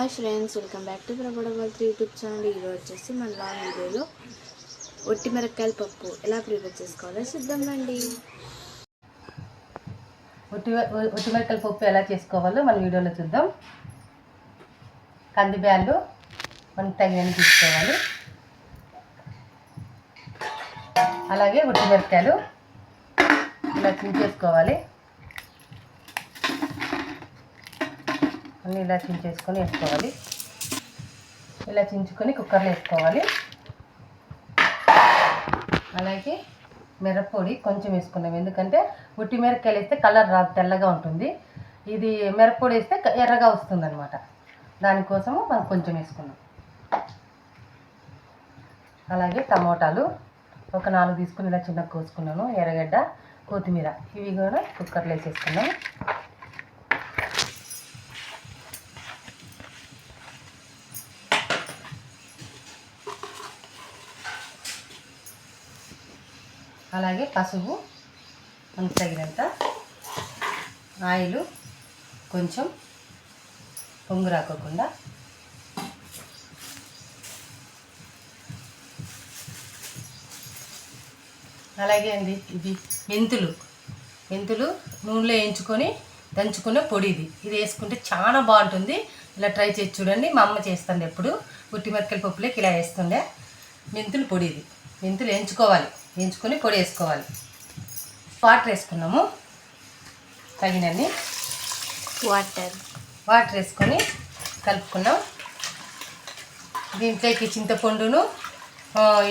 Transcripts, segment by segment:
Hi friends welcome back to ప్రభడవల్ three YouTube channel. ఈరోజు వచ్చేసి మన లా వీడియోలో ఒట్టి మిరపకాయల పప్పు ఎలా ప్రిపేర్ చేసుకోవాలో సిద్ధం రండి ఒట్టి ఒట్టిమిరకల పప్పు ఎలా చేసుకోవాలో మన వీడియోలో చూద్దాం. కంది బ్యాళ్ళు మనకి తగినన్ని తీసుకోవాలి. అలాగే ఒట్టిమిరపకాయలు ఇలా చించేసుకోవాలి అన్నీ ఇలా చించేసుకొని వేసుకోవాలి. ఇలా చించుకొని కుక్కర్లో వేసుకోవాలి. అలాగే మిరప్పొడి కొంచెం వేసుకున్నాం. ఎందుకంటే ఉట్టి మిరపకాయలు వేస్తే కలర్ రాదు తెల్లగా ఉంటుంది. ఇది మిరప్పొడి వేస్తే ఎర్రగా వస్తుంది అనమాట దానికోసము మనం కొంచెం వేసుకున్నాం. అలాగే టమోటాలు ఒక నాలుగు తీసుకుని ఇలా చిన్న కోసుకున్నాను. ఎర్రగడ్డ కొత్తిమీర. ఇవి కూడా కుక్కర్లో వేసేసుకున్నాం. అలాగే పసుపు మనకు తగినంత ఆయిల్ కొంచెం పొంగు రాకోకుండా అలాగే అండి ఇది మెంతులు. మెంతులు నూనెలో వేయించుకొని దంచుకున్న పొడి ఇది. ఇది వేసుకుంటే చాలా బాగుంటుంది. ఇలా ట్రై చేసి చూడండి. మా అమ్మ చేస్తుంది ఎప్పుడు. ఉట్టి మిరపకాయల పప్పులోకి ఇలా వేస్తుండే. మెంతులు పొడి ఇది. మెంతులు వేయించుకోవాలి. వేయించుకొని పొడి వేసుకోవాలి. వాటర్ వేసుకున్నాము. తగినన్ని వాటర్. వాటర్ వేసుకొని కలుపుకున్నాం. దీంట్లోకి చింతపండును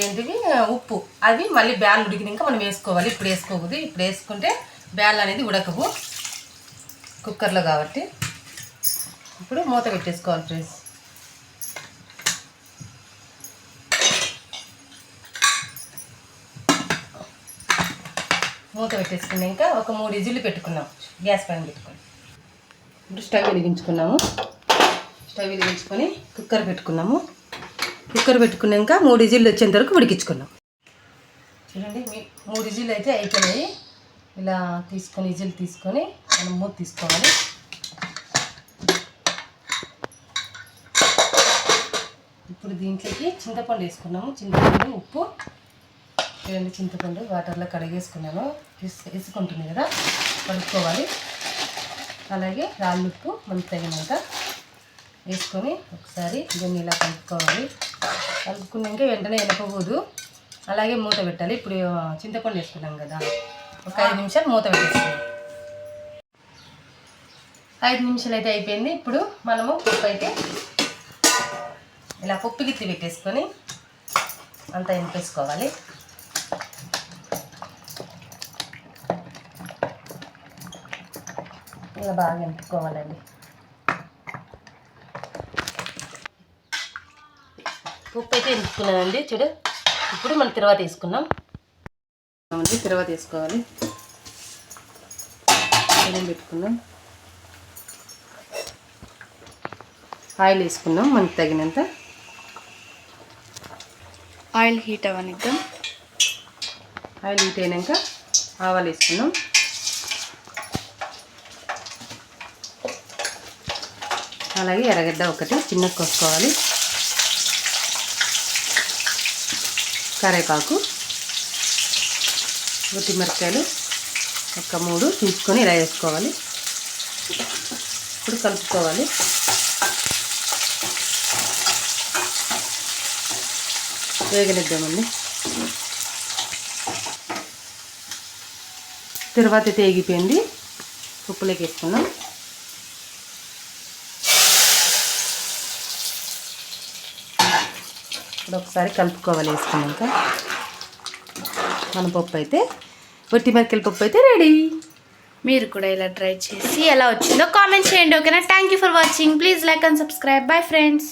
ఏంటివి ఉప్పు. అవి మళ్ళీ బ్యాల్ ఉడికినాక మనం వేసుకోవాలి. ఇప్పుడు వేసుకోకూడదు. ఇప్పుడు వేసుకుంటే బ్యాల్ అనేది ఉడకవు. కుక్కర్లో కాబట్టి. ఇప్పుడు మూత పెట్టేసుకోవాలి ఫ్రెండ్స్. మూత పెట్టేసుకున్నాక ఒక మూడు ఇజులు పెట్టుకున్నాం గ్యాస్ పైన పెట్టుకుని ఇప్పుడు స్టవ్ వెలిగించుకున్నాము. స్టవ్ వెలిగించుకొని కుక్కర్ పెట్టుకున్నాము. కుక్కర్ పెట్టుకున్నాక మూడు ఇజిల్లు వచ్చేంత వరకు ఉడికించుకున్నాం. చూడండి మీ మూడు ఇజిల్లు అయితే అయిపోయినాయి. ఇలా తీసుకొని ఇజిల్ తీసుకొని మనం మూత తీసుకోవాలి. ఇప్పుడు దీంట్లోకి చింతపండు వేసుకున్నాము. చింతపండు ఉప్పు చూడండి చింతపండు వాటర్లో కడిగేసుకున్నాను. ఇసుకుంటుంది కదా కడుక్కోవాలి. అలాగే రాళ్ళుప్పు మనకు తగినంత వేసుకొని ఒకసారి దీన్ని ఇలా కలుపుకోవాలి. కలుపుకున్నాక వెంటనే ఎనపకూడదు. అలాగే మూత పెట్టాలి. ఇప్పుడు చింతపండు వేసుకున్నాం కదా ఒక ఐదు నిమిషాలు మూత పెట్టేసుకున్నాం ఐదు నిమిషాలు అయితే అయిపోయింది. ఇప్పుడు మనము పప్పు అయితే ఇలా పప్పు గిత్తి పెట్టేసుకొని అంతా ఎనిపేసుకోవాలి ఇలా బాగా ఎంపుకోవాలండి ఉప్పు అయితే ఎంపుకున్నానండి చూడు. ఇప్పుడు మనం తర్వాత వేసుకున్నాం అండి తర్వాత వేసుకోవాలి పెట్టుకున్నాం? ఆయిల్ వేసుకున్నాం మనకు తగినంత. ఆయిల్ హీట్ అవ్వనిద్దాం. ఆయిల్ హీట్ అయినాక ఆవాలు వేసుకున్నాం అలాగే ఎర్రగడ్డ ఒకటి చిన్న కోసుకోవాలి. కరేపాకు గుట్టి మిరపకాయలు ఒక మూడు తీసుకొని ఇలా వేసుకోవాలి. ఇప్పుడు కలుపుకోవాలి. వేగనిద్దామండి. తర్వాత తేగిపోయింది. ఉప్పులోకి వేసుకున్నాం ఇప్పుడు ఒకసారి కలుపుకోవాలి వేసుకున్నాక మన పప్పు అయితే ఒట్టి మిరకల పప్పు అయితే రెడీ మీరు కూడా ఇలా ట్రై చేసి ఎలా వచ్చిందో కామెంట్ చేయండి ఓకేనా thank you for watching please like and subscribe bye friends